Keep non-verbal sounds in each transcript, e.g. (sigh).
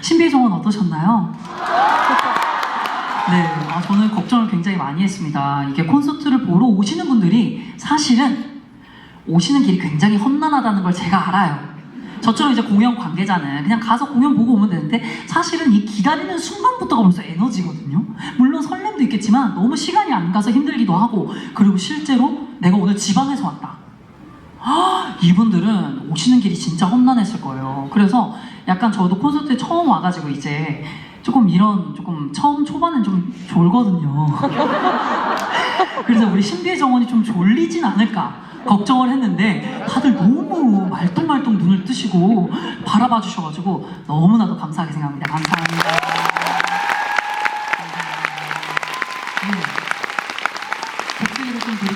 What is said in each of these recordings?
신비의 정원 어떠셨나요? 네, 아, 저는 걱정을 굉장히 많이 했습니다. 이게 콘서트를 보러 오시는 분들이 사실은 오시는 길이 굉장히 험난하다는 걸 제가 알아요. 저처럼 이제 공연 관계자는 그냥 가서 공연 보고 오면 되는데 사실은 이 기다리는 순간부터가 벌써 에너지거든요. 물론 설렘도 있겠지만 너무 시간이 안 가서 힘들기도 하고 그리고 실제로 내가 오늘 지방에서 왔다. 아, 이분들은 오시는 길이 진짜 험난했을 거예요. 그래서 약간 저도 콘서트에 처음 와가지고 이제 조금 이런 조금 처음 초반은 좀 졸거든요. (laughs) 그래서 우리 신비의 정원이 좀 졸리진 않을까 걱정을 했는데 다들 너무 말똥말똥 눈을 뜨시고 바라봐 주셔가지고 너무나도 감사하게 생각합니다. 감사합니다.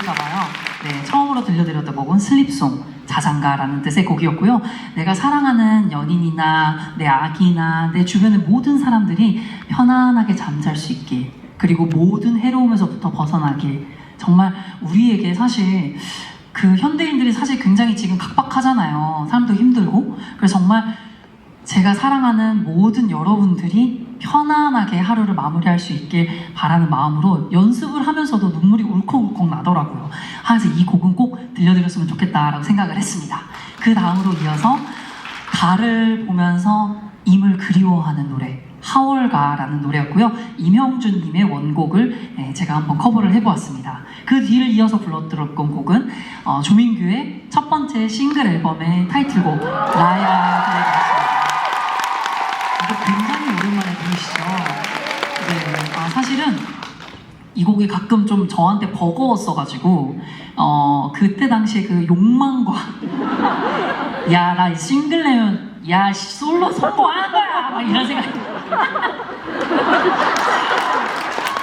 드릴까봐요. 네, 처음으로 들려드렸던 곡은 슬립송, 자장가라는 뜻의 곡이었고요. 내가 사랑하는 연인이나 내 아기나 내 주변의 모든 사람들이 편안하게 잠잘 수 있길, 그리고 모든 해로움에서부터 벗어나길, 정말 우리에게 사실 그 현대인들이 사실 굉장히 지금 각박하잖아요. 사람도 힘들고. 그래서 정말 제가 사랑하는 모든 여러분들이 편안하게 하루를 마무리할 수 있길 바라는 마음으로 연습을 하면서도 눈물이 울컥울컥 나더라고요. 그래서 이 곡은 꼭 들려드렸으면 좋겠다라고 생각을 했습니다. 그 다음으로 이어서 달을 보면서 임을 그리워하는 노래 하월가라는 노래였고요. 임형준님의 원곡을 예, 제가 한번 커버를 해보았습니다. 그 뒤를 이어서 불러드렸던 곡은 어, 조민규의 첫 번째 싱글 앨범의 타이틀곡 라야 사실은 이 곡이 가끔 좀 저한테 버거웠어가지고 어 그때 당시에 그 욕망과 (laughs) 야 나 싱글 내면 야 씨, 솔로 성공한 거야! 막 이런 생각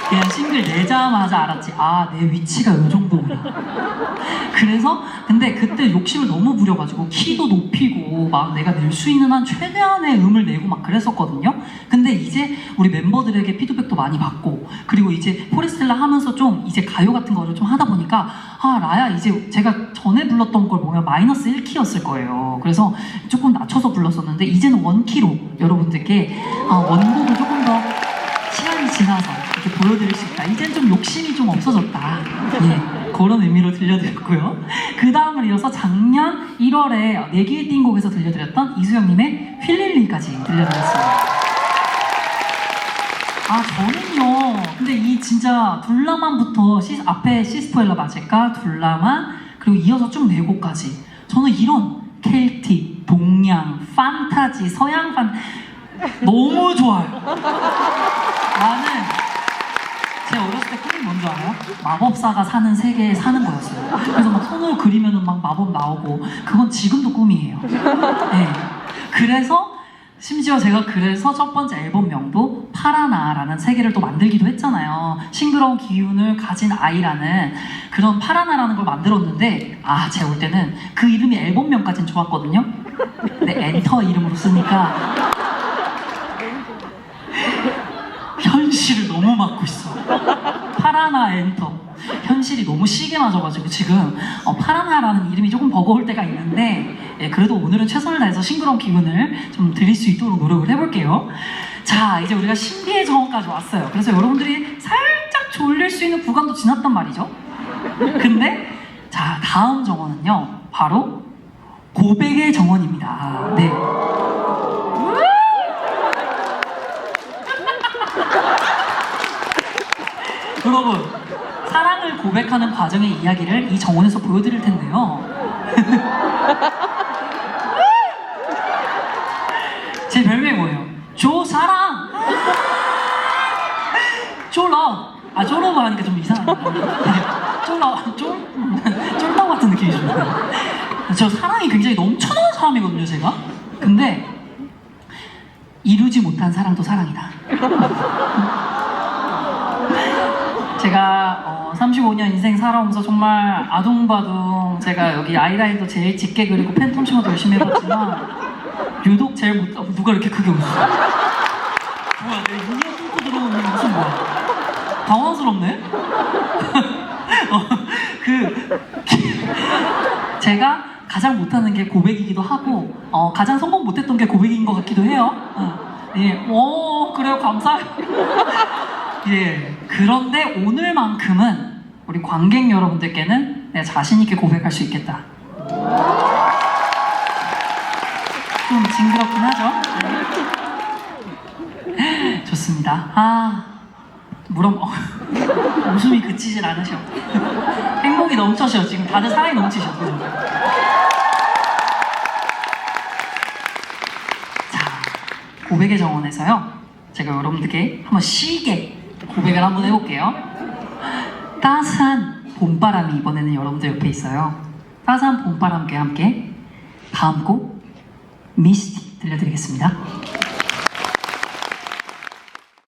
그냥 싱글 내자마자 알았지? 아 내 위치가 이 정도구나. 그래서 근데 그때 욕심을 너무 부려가지고 키도 높이고 막 내가 낼 수 있는 한 최대한의 음을 내고 막 그랬었거든요. 근데 이제 우리 멤버들에게 피드백도 많이 받고 그리고 이제 포레스텔라 하면서 좀 이제 가요 같은 거를 좀 하다 보니까 아 라야 이제 제가 전에 불렀던 걸 보면 마이너스 1키였을 거예요. 그래서 조금 낮춰서 불렀었는데 이제는 원키로 여러분들께 어, 원곡을 조금 더 시간이 지나서 이렇게 보여드릴 수 있다. 이젠 좀 욕심이 좀 없어졌다. 예, 그런 의미로 들려드렸고요. 그 다음을 이어서 작년 1월에 내기의 띵곡에서 들려드렸던 이수영님의 휠릴리까지 들려드렸습니다. 아 저는요 근데 이 진짜 둘라만부터 시, 앞에 시스포엘라 마제카 둘라만 그리고 이어서 쭉 네 곡까지 저는 이런 켈틱 동양 판타지 서양 판 너무 좋아요 나는 제 어렸을 때 꿈이 뭔지 알아요? 마법사가 사는 세계에 사는 거였어요 그래서 막 손을 그리면은 막 마법 나오고 그건 지금도 꿈이에요 네. 그래서 심지어 제가 그래서 첫 번째 앨범명도 파라나라는 세계를 또 만들기도 했잖아요. 싱그러운 기운을 가진 아이라는 그런 파라나라는 걸 만들었는데 아 제가 올 때는 그 이름이 앨범명까지는 좋았거든요. 근데 엔터 이름으로 쓰니까 현실을 너무 맞고 있어. 파라나 엔터. 현실이 너무 시게 맞아가지고 지금 어, 파라나라는 이름이 조금 버거울 때가 있는데 예, 그래도 오늘은 최선을 다해서 싱그러운 기분을 좀 드릴 수 있도록 노력을 해볼게요. 자 이제 우리가 신비의 정원까지 왔어요. 그래서 여러분들이 살짝 졸릴 수 있는 구간도 지났단 말이죠. 근데 자 다음 정원은요 바로 고백의 정원입니다. 네. 여러분 사랑을 고백하는 과정의 이야기를 이 정원에서 보여드릴 텐데요. (laughs) 제 별명이 뭐예요? 조사랑! 쫄러! (laughs) 아, 쫄러고 하니까 좀 이상하네. 쫄러, 쫄, 쫄러 같은 느낌이 좀 나요. 저 사랑이 굉장히 넘쳐나는 사람이거든요, 제가. 근데, 이루지 못한 사랑도 사랑이다. 제가 어, 35년 인생 살아오면서 정말 아둥바둥 제가 여기 아이라인도 제일 짙게 그리고 팬텀 싱어도 열심히 해봤지만 유독 제일 못 어, 누가 이렇게 크게 웃어 뭐야 내 눈이 뚫고 들어오는 무슨 뭐야 당황스럽네 (laughs) 어, 그 제가 가장 못하는 게 고백이기도 하고 어, 가장 성공 못했던 게 고백인 것 같기도 해요. 어, 예, 오 그래요 감사해요. 예, 그런데 오늘만큼은 우리 관객 여러분들께는 내가 자신 있게 고백할 수 있겠다. 좀 징그럽긴 하죠. 네. (laughs) 좋습니다. 아, 물어 (laughs) 웃음이 그치질 않으셔. (laughs) 행복이 넘쳐셔. 지금 다들 사랑이 넘치셔. 그죠? 자, 고백의 정원에서요. 제가 여러분들께 한번 시게 고백을 한번 해볼게요. 따스한 봄바람이 이번에는 여러분들 옆에 있어요. 따스한 봄바람과 함께 다음 곡 미스티 들려드리겠습니다.